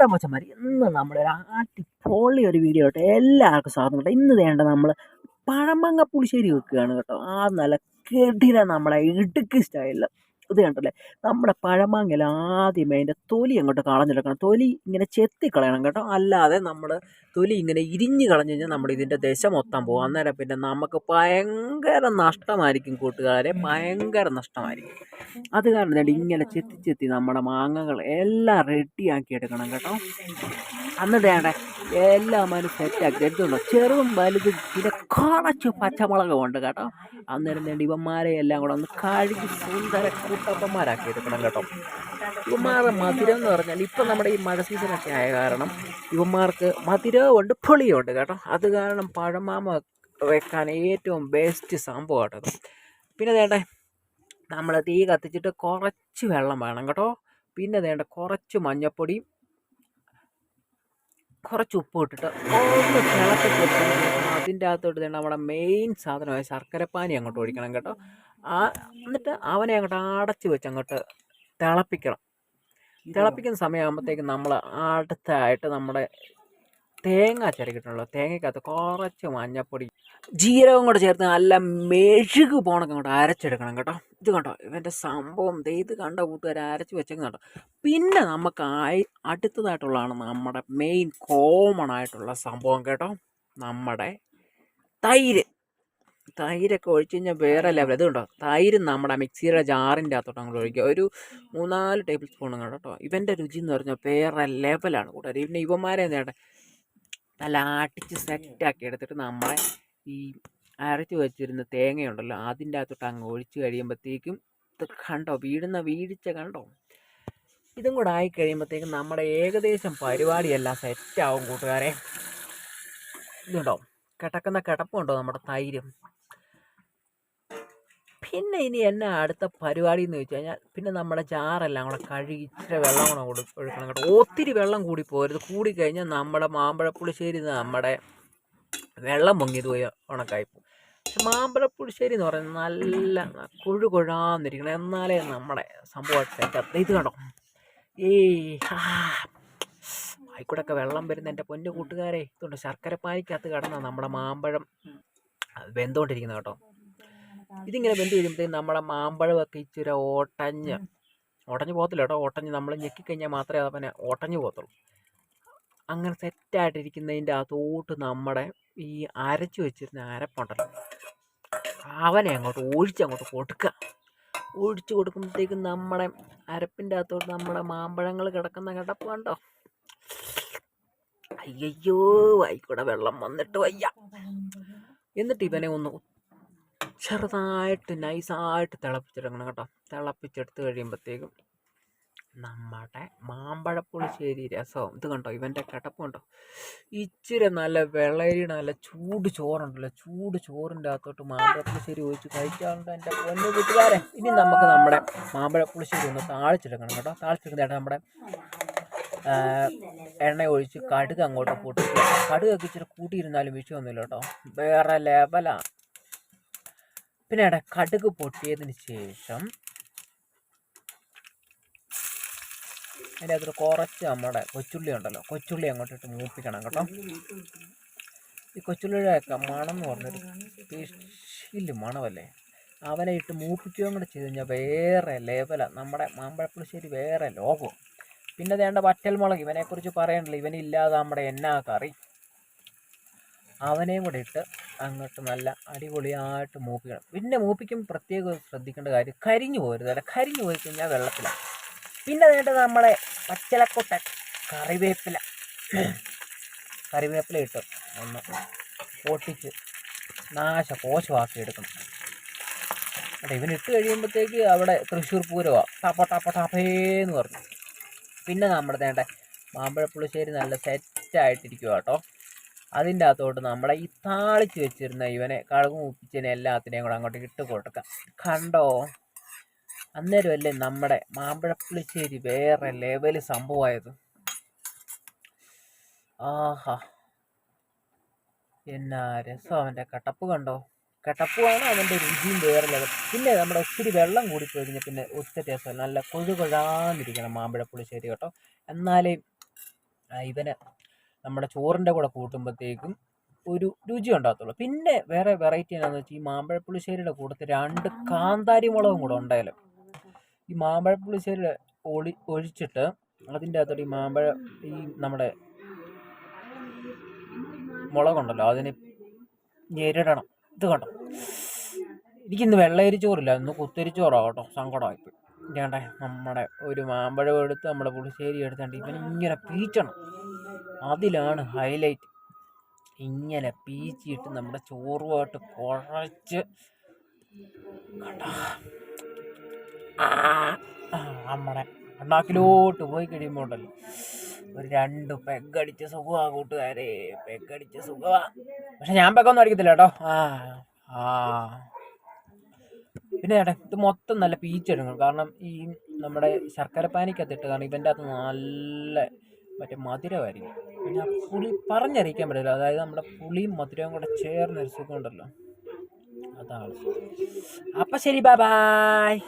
Hello മച്ചന്മാർ ഇന്ന് നമ്മുടെ ഒരു അടിപൊളി ഒരു വീഡിയോ കേട്ടോ. എല്ലാവർക്കും സ്വാഗതം കേട്ടോ. ഇന്ന് വേണ്ട നമ്മൾ പഴമങ്ങ പുളിശ്ശേരി വെക്കുകയാണ് കേട്ടോ. ആ നല്ല കെടിന നമ്മളെ ഇടുക്കി സ്റ്റൈലിൽ ഇത് കണ്ടല്ലേ? നമ്മുടെ പഴമാങ്ങയിൽ ആദ്യമേ അതിന്റെ തൊലി അങ്ങോട്ട് കളഞ്ഞെടുക്കണം. തൊലി ഇങ്ങനെ ചെത്തി കളയണം കേട്ടോ. അല്ലാതെ നമ്മൾ തൊലി ഇങ്ങനെ ഇരിഞ്ഞ് കളഞ്ഞു കഴിഞ്ഞാൽ നമ്മൾ ഇതിന്റെ ദശ മൊത്തം പോകും. അന്നേരം പിന്നെ നമുക്ക് ഭയങ്കര നഷ്ടമായിരിക്കും കൂട്ടുകാരെ. ഭയങ്കര നഷ്ടമായിരിക്കും. അത് കാരണം തന്നെ ഇങ്ങനെ ചെത്തി ചെത്തി നമ്മുടെ മാങ്ങകൾ എല്ലാം റെഡിയാക്കി എടുക്കണം കേട്ടോ. അന്ന് വേണ്ടേ എല്ലാം അതിന് സെറ്റാക്കി എടുത്തുണ്ടോ ചെറുതും വലുതും പിന്നെ കുറച്ച് പച്ചമുളകും ഉണ്ട് കേട്ടോ. അന്നേരം വേണ്ടി ഇവന്മാരെ എല്ലാം കൂടെ ഒന്ന് കഴുകി സുന്ദര കൂട്ടപ്പന്മാരാക്കി എടുക്കണം കേട്ടോ. ഇവന്മാരുടെ മധുരം എന്ന് പറഞ്ഞാൽ ഇപ്പം നമ്മുടെ ഈ മഴ സീസണൊക്കെ ആയ കാരണം ഇവന്മാർക്ക് മധുരവും ഉണ്ട് പുളിയും ഉണ്ട് കേട്ടോ. അത് കാരണം പഴമാമ വെക്കാൻ ഏറ്റവും ബെസ്റ്റ് സംഭവം കേട്ടോ പിന്നെ വേണ്ടേ നമ്മൾ തീ കത്തിച്ചിട്ട് കുറച്ച് വെള്ളം വേണം കേട്ടോ. പിന്നെ വേണ്ട കുറച്ച് മഞ്ഞപ്പൊടിയും കുറച്ച് ഉപ്പ് ഇട്ടിട്ട് അതിന്റെ അകത്തോട്ട് തന്നെ നമ്മുടെ മെയിൻ സാധനമായ ശർക്കരപ്പാനി അങ്ങോട്ട് ഒഴിക്കണം കേട്ടോ. ആ എന്നിട്ട് അവനെ അങ്ങോട്ട് അടച്ച് വെച്ച് അങ്ങോട്ട് തിളപ്പിക്കണം. തിളപ്പിക്കുന്ന സമയമാകുമ്പോഴത്തേക്ക് നമ്മൾ അടുത്തായിട്ട് നമ്മുടെ തേങ്ങ ചിരകിട്ടുള്ളൂ തേങ്ങയ്ക്കകത്ത് കുറച്ച് മഞ്ഞപ്പൊടി ജീരകം കൂടെ ചേർത്ത് നല്ല മെഴുക് പോണൊക്കെ അങ്ങോട്ട് അരച്ചെടുക്കണം കേട്ടോ. ഇത് കണ്ടോ? ഇവന്റെ സംഭവം ഇത് കണ്ട കൂട്ടുകാർ അരച്ച് വെച്ചേക്കും കണ്ടോ? പിന്നെ നമുക്ക് ആയി അടുത്തതായിട്ടുള്ളതാണ് നമ്മുടെ മെയിൻ കോമൺ ആയിട്ടുള്ള സംഭവം കേട്ടോ. നമ്മുടെ തൈര്. തൈരൊക്കെ ഒഴിച്ച് കഴിഞ്ഞാൽ വേറെ ലെവൽ ഇത് കണ്ടോ? തൈര് നമ്മുടെ മിക്സിയുടെ ജാറിന്റെ അകത്തോട്ട് അങ്ങോട്ട് ഒഴിക്കുക. ഒരു മൂന്നാൽ ടേബിൾ സ്പൂൺ കേട്ടോ. ഇവന്റെ രുചി എന്ന് പറഞ്ഞാൽ വേറെ ലെവലാണ് കൂട്ടുകാർ പിന്നെ ഇവന്മാരെ നേട്ടെ നല്ല ആട്ടിച്ച് സെറ്റാക്കി എടുത്തിട്ട് നമ്മളെ ഈ അരച്ച് വെച്ചിരുന്ന തേങ്ങയുണ്ടല്ലോ അതിന്റെ അകത്തോട്ട് അങ്ങ് ഒഴിച്ച് കഴിയുമ്പോഴത്തേക്കും ഇത് കണ്ടോ വീഴുന്ന വീഴിച്ച കണ്ടോ? ഇതും കൂടെ ആയി കഴിയുമ്പോഴത്തേക്കും നമ്മുടെ ഏകദേശം പരിപാടിയെല്ലാം സെറ്റാവും കൂട്ടുകാരെ. ഇതുണ്ടോ കിടക്കുന്ന കിടപ്പുണ്ടോ നമ്മുടെ തൈരും? പിന്നെ ഇനി എന്നാ അടുത്ത പരിപാടി എന്ന് വെച്ച് കഴിഞ്ഞാൽ പിന്നെ നമ്മുടെ ചാറെല്ലാം കൂടെ കഴുകി ഇച്ചിരി വെള്ളം കൂടെ കൊടുക്കണം കേട്ടോ. ഒത്തിരി വെള്ളം കൂടി പോരുത്. കൂടിക്കഴിഞ്ഞാൽ നമ്മുടെ മാമ്പഴപ്പുളിശ്ശേരി നമ്മുടെ വെള്ളം പൊങ്ങിയത് പോയി ഉണക്കായി പോകും പക്ഷെ മാമ്പഴപ്പുളിശ്ശേരി എന്ന് പറയുന്നത് നല്ല കുഴു കുഴാന്നിരിക്കണം എന്നാലേ നമ്മുടെ സംഭവം ഇത് കണ്ടോ? ഏയ് ആയിക്കൂടൊക്കെ വെള്ളം വരുന്ന എന്റെ പൊന്നു കൂട്ടുകാരെ ഇതുണ്ട് ശർക്കര പാനിക്കകത്ത് കിടന്ന നമ്മുടെ മാമ്പഴം വെന്തുകൊണ്ടിരിക്കുന്നത് കേട്ടോ. ഇതിങ്ങനെ വെന്ത് കഴിയുമ്പോഴത്തേക്കും നമ്മുടെ മാമ്പഴമൊക്കെ ഇച്ചിരി ഓട്ടഞ്ഞ് ഉടഞ്ഞു പോകത്തില്ല കേട്ടോ. ഓട്ടഞ്ഞ് നമ്മൾ ഞെക്കിക്കഴിഞ്ഞാൽ മാത്രമേ അത് പിന്നെ ഓട്ടഞ്ഞു പോകത്തുള്ളൂ. അങ്ങനെ സെറ്റായിട്ടിരിക്കുന്നതിന്റെ അകത്തോട്ട് നമ്മുടെ ഈ അരച്ച് വെച്ചിരുന്ന അരപ്പുണ്ടല്ലോ അവനെ അങ്ങോട്ട് ഒഴിച്ച് അങ്ങോട്ട് കൊടുക്കുക ഒഴിച്ച് കൊടുക്കുമ്പോഴത്തേക്കും നമ്മുടെ അരപ്പിന്റെ അകത്തോട്ട് നമ്മുടെ മാമ്പഴങ്ങൾ കിടക്കുന്ന കിടപ്പ് കണ്ടോ? അയ്യോ ആയിക്കൂടെ വെള്ളം വന്നിട്ട് വയ്യ. എന്നിട്ട് ഇവനെ ഒന്ന് ചെറുതായിട്ട് നൈസായിട്ട് തിളപ്പിച്ചെടുക്കണം കേട്ടോ. തിളപ്പിച്ചെടുത്ത് കഴിയുമ്പോഴത്തേക്കും നമ്മുടെ മാമ്പഴപ്പുളിശ്ശേരി രസവും ഇത് കണ്ടോ? ഇവന്റെ കിടപ്പ് കണ്ടോ? ഇച്ചിരി നല്ല വെള്ളരി നല്ല ചൂട് ചോറുണ്ടല്ലോ. ചൂട് ചോറിന്റെ അകത്തോട്ട് മാമ്പഴപ്പുളിശ്ശേരി ഒഴിച്ച് കഴിക്കാറുണ്ട് എന്റെ പൊന്നു കൂട്ടുകാരെ ഇനി നമുക്ക് നമ്മുടെ മാമ്പഴപ്പുളിശ്ശേരി ഒന്ന് താഴ്ച്ചെടുക്കണം കേട്ടോ. താഴ്ച്ചെടുക്കുന്ന നമ്മുടെ എണ്ണ ഒഴിച്ച് കടുക് അങ്ങോട്ട് പൊട്ടിക്കുക കടുകൊക്കെ ഇച്ചിരി കൂട്ടിയിരുന്നാലും വിഷയമൊന്നുമില്ല കേട്ടോ. വേറെ ലെവലാണ് പിന്നെ കടുക് പൊട്ടിയതിന് ശേഷം അതിന്റെ അകത്തൊരു കുറച്ച് നമ്മുടെ കൊച്ചുള്ളി ഉണ്ടല്ലോ. കൊച്ചുള്ളി അങ്ങോട്ട് ഇട്ട് മൂപ്പിക്കണം കേട്ടോ. ഈ കൊച്ചുള്ളിയുടെയൊക്കെ മണം എന്ന് പറഞ്ഞൊരു സ്പെഷ്യൽ മണമല്ലേ? അവനെ ഇട്ട് മൂപ്പിക്കുകയും കൂടെ ചെയ്ത് കഴിഞ്ഞാൽ വേറെ ലെവലാണ് നമ്മുടെ മാമ്പഴപ്പുളിശ്ശേരി വേറെ ലോകവും. പിന്നെ വേണ്ട വറ്റൽമുളക്. ഇവനെക്കുറിച്ച് പറയണ്ടല്ലോ. ഇവനില്ലാതെ നമ്മുടെ എന്നാ കറി? അവനെയും കൂടെ ഇട്ട് അങ്ങോട്ട് നല്ല അടിപൊളിയായിട്ട് മൂപ്പിക്കണം. പിന്നെ മൂപ്പിക്കും പ്രത്യേകം ശ്രദ്ധിക്കേണ്ട കാര്യം കരിഞ്ഞു പോരുത് അല്ല കരിഞ്ഞു പോയി കഴിഞ്ഞാൽ വെള്ളത്തിലാണ് പിന്നെ വേണ്ടത് നമ്മളെ പച്ചലക്കൊട്ടൻ കറിവേപ്പില. കറിവേപ്പില ഇട്ട് ഒന്ന് പൊട്ടിച്ച് നാശ കോശമാക്കി എടുക്കണം. അതെ ഇവനിട്ട് കഴിയുമ്പോഴത്തേക്ക് അവിടെ തൃശ്ശൂർ പൂരമാണ് ടപ്പ ടപ്പ ടപ്പേന്ന് പറഞ്ഞു. പിന്നെ നമ്മുടെ വേണ്ട മാമ്പഴപ്പുളിശ്ശേരി നല്ല സെറ്റായിട്ടിരിക്കുക കേട്ടോ. അതിന്റെ അകത്തോട്ട് നമ്മളെ ഈ താളിച്ച് വെച്ചിരുന്ന ഇവനെ കഴുകും ഉപ്പിച്ചതിനെ എല്ലാത്തിനെയും കൂടെ അങ്ങോട്ട് ഇട്ട് കൊടുക്കാം. കണ്ടോ? അന്നേരമല്ലേ നമ്മുടെ മാമ്പഴപ്പുളിശ്ശേരി വേറെ ലെവൽ സംഭവമായത്? ആഹാ. എന്നാ രസം അവന്റെ കട്ടപ്പ് കണ്ടോ? കട്ടപ്പുമാണ് അവന്റെ രുചിയും വേറെ ലെവൽ പിന്നെ നമ്മുടെ ഒത്തിരി വെള്ളം കൂടിപ്പോയി കഴിഞ്ഞാൽ പിന്നെ ഒത്തിരി രസം. നല്ല കൊഴു കൊഴാന്നിരിക്കണം മാമ്പഴപ്പുളിശ്ശേരി കേട്ടോ. എന്നാലേ ഇവനെ നമ്മുടെ ചോറിന്റെ കൂടെ കൂട്ടുമ്പോഴത്തേക്കും ഒരു രുചി ഉണ്ടാകത്തുള്ളൂ. പിന്നെ വേറെ വെറൈറ്റി എന്താണെന്ന് വെച്ചാൽ ഈ മാമ്പഴപ്പുളിശ്ശേരിയുടെ കൂട്ടത്തിൽ രണ്ട് കാന്താരി മുളകും കൂടെ ഉണ്ടായാലും ഈ മാമ്പഴ പുളിശ്ശേരി ഒളി ഒഴിച്ചിട്ട് അതിന്റെ അകത്തോട്ട് ഈ മാമ്പഴ ഈ നമ്മുടെ മുളകുണ്ടല്ലോ അതിന് ഞെരിടണം ഇത് കണ്ടോ? എനിക്കിന്ന് വെള്ളയരി ചോറില്ല ഇന്ന് കുത്തരി ചോറാണ് കേട്ടോ സങ്കടമായിപ്പോയി. വേണ്ടേ നമ്മുടെ ഒരു മാമ്പഴം എടുത്ത് നമ്മുടെ പുളിശ്ശേരി എടുത്തുകൊണ്ട് ഇവൻ ഇങ്ങനെ പീച്ചണം. അതിലാണ് ഹൈലൈറ്റ് ഇങ്ങനെ പീച്ചിട്ട് നമ്മുടെ ചോറുമായിട്ട് കുഴച്ച് കണ്ടോ? നമ്മുടെ അണ്ണാക്കിലോട്ട് പോയി കഴിയുമ്പോൾ ഉണ്ടല്ലോ ഒരു രണ്ട് പെഗടിച്ച സുഖമാ കൂട്ടുകാരെ. പെഗടിച്ച സുഖമാ പക്ഷെ ഞാൻ പെഗൊന്നും അടിക്കത്തില്ല കേട്ടോ. ആ ആ. പിന്നെ ചേട്ടാ ഇത് മൊത്തം നല്ല പീച്ചെടുക്കണം കാരണം ഈ നമ്മുടെ ശർക്കര പാനിക്കകത്തിട്ട് കാരണം ഇവന്റെ അകത്ത് നല്ല മറ്റേ മധുരമായിരിക്കും. പിന്നെ പുളി പറഞ്ഞറിയിക്കാൻ പറ്റില്ല അതായത് നമ്മുടെ പുളിയും മധുരവും കൂടെ ചേർന്നൊരു സുഖമുണ്ടല്ലോ. അതാണ്. അപ്പം ശരി ബൈ ബായ്